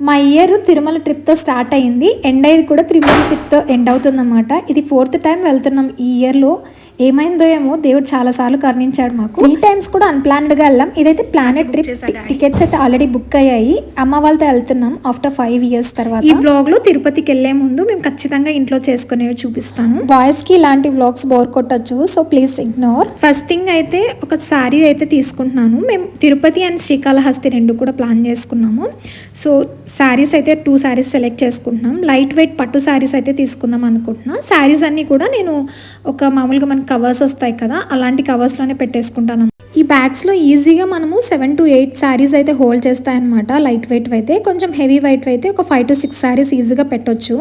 మా ఇయర్ తిరుమల ట్రిప్తో స్టార్ట్ అయింది ఎండ్ అయ్యేది కూడా తిరుమల ట్రిప్తో ఎండ్ అవుతుందన్నమాట. ఇది ఫోర్త్ టైం వెళ్తున్నాం ఈ ఇయర్లో ఏమైందో ఏమో దేవుడు చాలాసార్లు కరుణించాడు మాకు. త్రీ టైమ్స్ కూడా అన్ప్లాన్డ్గా వెళ్ళాం. ఇదైతే ప్లానెట్ ట్రిప్ టికెట్స్ అయితే ఆల్రెడీ బుక్ అయ్యాయి. అమ్మ వాళ్ళతో వెళ్తున్నాం ఆఫ్టర్ ఫైవ్ ఇయర్స్ తర్వాత. ఈ బ్లాగ్లో తిరుపతికి వెళ్ళే ముందు మేము ఖచ్చితంగా ఇంట్లో చేసుకునేవి చూపిస్తాను. బాయ్స్కి ఇలాంటి వ్లాగ్స్ బోర్ కొట్టచ్చు. So please ignore first thing అయితే ఒక శారీ అయితే తీసుకుంటున్నాను. మేము తిరుపతి అండ్ శ్రీకాళహస్తి రెండు కూడా ప్లాన్ చేసుకున్నాము. సో శారీస్ అయితే టూ శారీస్ సెలెక్ట్ చేసుకుంటున్నాం. లైట్ వెయిట్ పట్టు శారీస్ అయితే తీసుకుందాం అనుకుంటున్నా. శారీస్ అన్నీ కూడా నేను ఒక మామూలుగా మనకి కవర్స్ వస్తాయి కదా అలాంటి కవర్స్లోనే పెట్టేసుకుంటాను ఈ బ్యాగ్స్లో ఈజీగా మనము సెవెన్ టు ఎయిట్ శారీస్ అయితే హోల్డ్ చేస్తాయన్నమాట. లైట్ వెయిట్ అయితే కొంచెం హెవీ వెయిట్ అయితే ఒక ఫైవ్ టు సిక్స్ శారీస్ ఈజీగా పెట్టొచ్చు.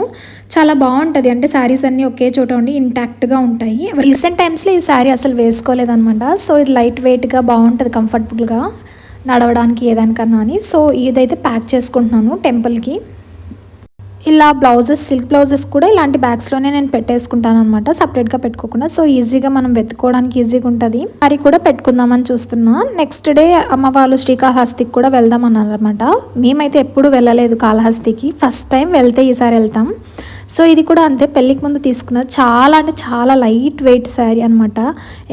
చాలా బాగుంటుంది. అంటే శారీస్ అన్నీ ఒకే చోట ఉండి ఇంటాక్ట్గా ఉంటాయి. రీసెంట్ టైమ్స్లో ఈ శారీ అసలు వేసుకోలేదనమాట సో ఇది లైట్ వెయిట్గా బాగుంటుంది కంఫర్టబుల్గా నడవడానికి ఏదానికన్నా అని. సో ఇదైతే ప్యాక్ చేసుకుంటున్నాను టెంపుల్కి ఇలా బ్లౌజెస్ సిల్క్ బ్లౌజెస్ కూడా ఇలాంటి బ్యాగ్స్లోనే నేను పెట్టేసుకుంటాను అనమాట సపరేట్గా పెట్టుకోకుండా. సో ఈజీగా మనం వెతుక్కోవడానికి ఈజీగా ఉంటుంది. మరి కూడా పెట్టుకుందామని చూస్తున్నా. నెక్స్ట్ డే అమ్మ వాళ్ళు శ్రీకాళహస్తికి కూడా వెళ్దాం అన్నారనమాట మేమైతే ఎప్పుడు వెళ్ళలేదు కాళహస్తికి. ఫస్ట్ టైం వెళ్తే ఈసారి వెళ్తాం. సో ఇది కూడా అంతే పెళ్ళికి ముందు తీసుకున్నది. చాలా అంటే చాలా లైట్ వెయిట్ శారీ అనమాట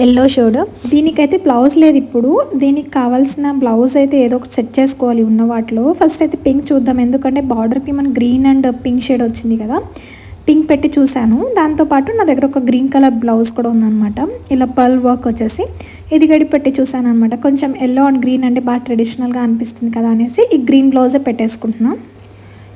ఎల్లో షేడ్ దీనికైతే బ్లౌజ్ లేదు ఇప్పుడు. దీనికి కావాల్సిన బ్లౌజ్ అయితే ఏదో ఒకటి సెట్ చేసుకోవాలి ఉన్న వాటిలో. ఫస్ట్ అయితే పింక్ చూద్దాం. ఎందుకంటే బార్డర్కి మన గ్రీన్ అండ్ పింక్ షేడ్ వచ్చింది కదా. పింక్ పెట్టి చూశాను. దాంతోపాటు నా దగ్గర ఒక గ్రీన్ కలర్ బ్లౌజ్ కూడా ఉందన్నమాట. ఇలా పర్ల్ వర్క్ వచ్చేసి ఇది గడి పెట్టి చూశాను అనమాట కొంచెం ఎల్లో అండ్ గ్రీన్ అంటే బాగా ట్రెడిషనల్గా అనిపిస్తుంది కదా అనేసి ఈ గ్రీన్ బ్లౌజే పెట్టేసుకుంటున్నాం.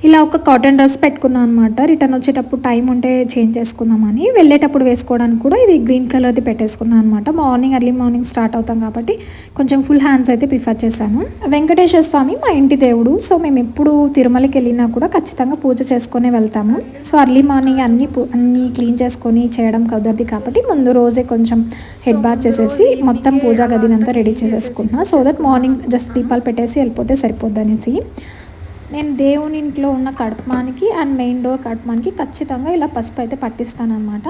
ఇలా ఒక కాటన్ డ్రెస్ పెట్టుకున్నాను అనమాట రిటర్న్ వచ్చేటప్పుడు టైం ఉంటే చేంజ్ చేసుకుందామని వెళ్ళేటప్పుడు వేసుకోవడానికి కూడా ఇది గ్రీన్ కలర్ది పెట్టేసుకున్నాను అనమాట మార్నింగ్ ఎర్లీ మార్నింగ్ స్టార్ట్ అవుతాం కాబట్టి కొంచెం ఫుల్ హ్యాండ్స్ అయితే ప్రిఫర్ చేశాను. వెంకటేశ్వర స్వామి మా ఇంటి దేవుడు సో మేము ఎప్పుడు తిరుమలకి వెళ్ళినా కూడా ఖచ్చితంగా పూజ చేసుకునే వెళ్తాము. సో ఎర్లీ మార్నింగ్ అన్ని అన్ని క్లీన్ చేసుకొని చేయడం కుదరదు కాబట్టి ముందు రోజే కొంచెం హెడ్ బాత్ చేసేసి మొత్తం పూజా గదినంతా రెడీ చేసేసుకుంటున్నా సో దట్ మార్నింగ్ జస్ట్ దీపాలు పెట్టేసి వెళ్ళిపోతే సరిపోద్ది అనేసి నేను దేవుని ఇంట్లో ఉన్న కడపమానికి అండ్ మెయిన్ డోర్ కడపమానికి ఖచ్చితంగా ఇలా పసుపు అయితే పట్టిస్తానమాట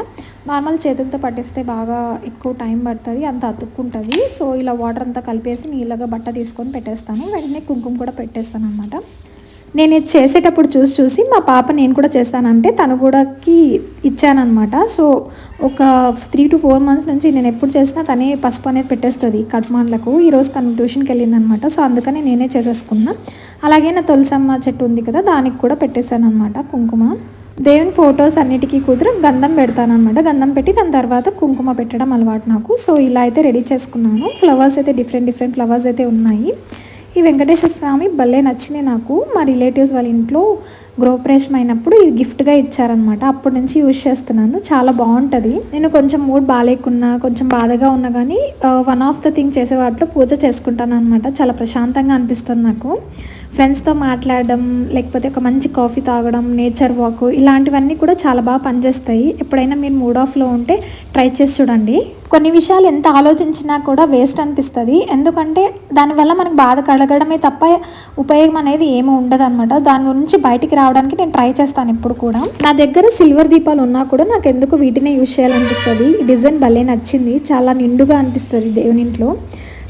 నార్మల్ చేతులతో పట్టిస్తే బాగా ఎక్కువ టైం పడుతుంది అంత అతుక్కుంటుంది. సో ఇలా వాటర్ అంతా కలిపేసి నీళ్ళగా బట్ట తీసుకొని పెట్టేస్తాను. వెంటనే కుంకుమ కూడా పెట్టేస్తాను అనమాట నేను ఇది చేసేటప్పుడు చూసి చూసి మా పాప నేను కూడా చేస్తానంటే తను కూడాకి ఇచ్చానమాట సో ఒక త్రీ టు ఫోర్ మంత్స్ నుంచి నేను ఎప్పుడు చేసినా తనే పసుపు అనేది పెట్టేస్తుంది కట్మాన్లకు ఈరోజు తను ట్యూషన్కి వెళ్ళిందనమాట సో అందుకని నేనే చేసేసుకున్నా. అలాగే నా తులసమ్మ చెట్టు ఉంది కదా దానికి కూడా పెట్టేశానమాట కుంకుమ. దేవుని ఫొటోస్ అన్నిటికీ కుదిరి గంధం పెడతానమాట గంధం పెట్టి దాని తర్వాత కుంకుమ పెట్టడం అలవాటు నాకు. సో ఇలా అయితే రెడీ చేసుకున్నాను. ఫ్లవర్స్ అయితే డిఫరెంట్ డిఫరెంట్ ఫ్లవర్స్ అయితే ఉన్నాయి. ఈ వెంకటేశ్వర స్వామి భలే నచ్చింది నాకు. మా రిలేటివ్స్ వాళ్ళ ఇంట్లో గృహప్రవేశం అయినప్పుడు ఇది గిఫ్ట్గా ఇచ్చారనమాట అప్పటి నుంచి యూజ్ చేస్తున్నాను. చాలా బాగుంటుంది. నేను కొంచెం మూడ్ బాగాలేకున్నా కొంచెం బాధగా ఉన్నా కానీ వన్ ఆఫ్ ద థింగ్ చేసే వాటిలో పూజ చేసుకుంటాను అనమాట చాలా ప్రశాంతంగా అనిపిస్తుంది నాకు. ఫ్రెండ్స్తో మాట్లాడడం లేకపోతే ఒక మంచి కాఫీ తాగడం నేచర్ వాక్ ఇలాంటివన్నీ కూడా చాలా బాగా పనిచేస్తాయి. ఎప్పుడైనా మీరు మూడ్ ఆఫ్లో ఉంటే ట్రై చేసి చూడండి. కొన్ని విషయాలు ఎంత ఆలోచించినా కూడా వేస్ట్ అనిపిస్తుంది. ఎందుకంటే దానివల్ల మనకు బాధ కలగడమే తప్ప ఉపయోగం అనేది ఏమీ ఉండదు అనమాట దాని గురించి బయటికి రావడానికి నేను ట్రై చేస్తాను ఎప్పుడు కూడా. నా దగ్గర సిల్వర్ దీపాలు ఉన్నా కూడా నాకు ఎందుకు వీటినే యూజ్ చేయాలనిపిస్తుంది? డిజైన్ భలే నచ్చింది. చాలా నిండుగా అనిపిస్తుంది దేవుని ఇంట్లో.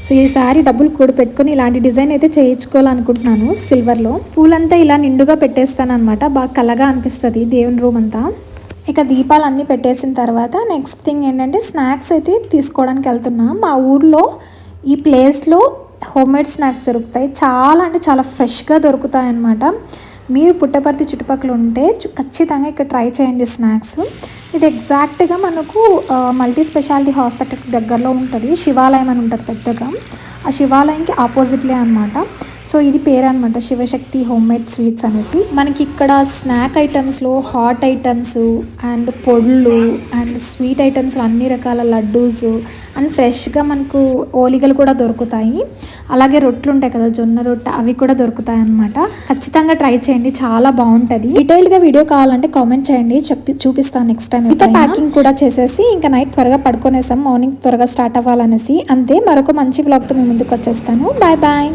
సో ఈసారి డబ్బులు కూడి పెట్టుకొని ఇలాంటి డిజైన్ అయితే చేయించుకోవాలనుకుంటున్నాను సిల్వర్లో. పూలంతా ఇలా నిండుగా పెట్టేస్తాను అనమాట బాగా కలగా అనిపిస్తుంది దేవుని రూమ్ అంతా. ఇక దీపాలు అన్నీ పెట్టేసిన తర్వాత నెక్స్ట్ థింగ్ ఏంటంటే స్నాక్స్ అయితే తీసుకోవడానికి వెళ్తున్నాం. మా ఊర్లో ఈ ప్లేస్లో హోమ్ మేడ్ స్నాక్స్ దొరుకుతాయి. చాలా అంటే చాలా ఫ్రెష్గా దొరుకుతాయి అన్నమాట మీరు పుట్టపర్తి చుట్టుపక్కల ఉంటే ఖచ్చితంగా ఇక్కడ ట్రై చేయండి స్నాక్స్ ఇది ఎగ్జాక్ట్గా మనకు మల్టీ స్పెషాలిటీ హాస్పిటల్ దగ్గరలో ఉంటుంది. శివాలయం అని ఉంటుంది పెద్దగా. ఆ శివాలయంకి ఆపోజిట్లే అనమాట సో ఇది పేరు అనమాట శివశక్తి హోమ్ మేడ్ స్వీట్స్ అనేసి. మనకి ఇక్కడ స్నాక్ ఐటమ్స్లో హాట్ ఐటమ్స్ అండ్ పొడులు అండ్ స్వీట్ ఐటమ్స్ అన్ని రకాల లడ్డూస్ అండ్ ఫ్రెష్గా మనకు ఓలిగలు కూడా దొరుకుతాయి. అలాగే రొట్టెలు ఉంటాయి కదా జొన్న రొట్టె అవి కూడా దొరుకుతాయి అనమాట ఖచ్చితంగా ట్రై చేయండి చాలా బాగుంటుంది. డీటెయిల్గా వీడియో కావాలంటే కామెంట్ చేయండి చెప్పి చూపిస్తాను నెక్స్ట్ టైం ఇంకా ప్యాకింగ్ కూడా చేసేసి ఇంకా నైట్ త్వరగా పడుకునేసాం మార్నింగ్ త్వరగా స్టార్ట్ అవ్వాలనేసి. అంతే మరొక మంచి వ్లాగ్తో మీ ముందుకు వచ్చేస్తాను. Bye bye.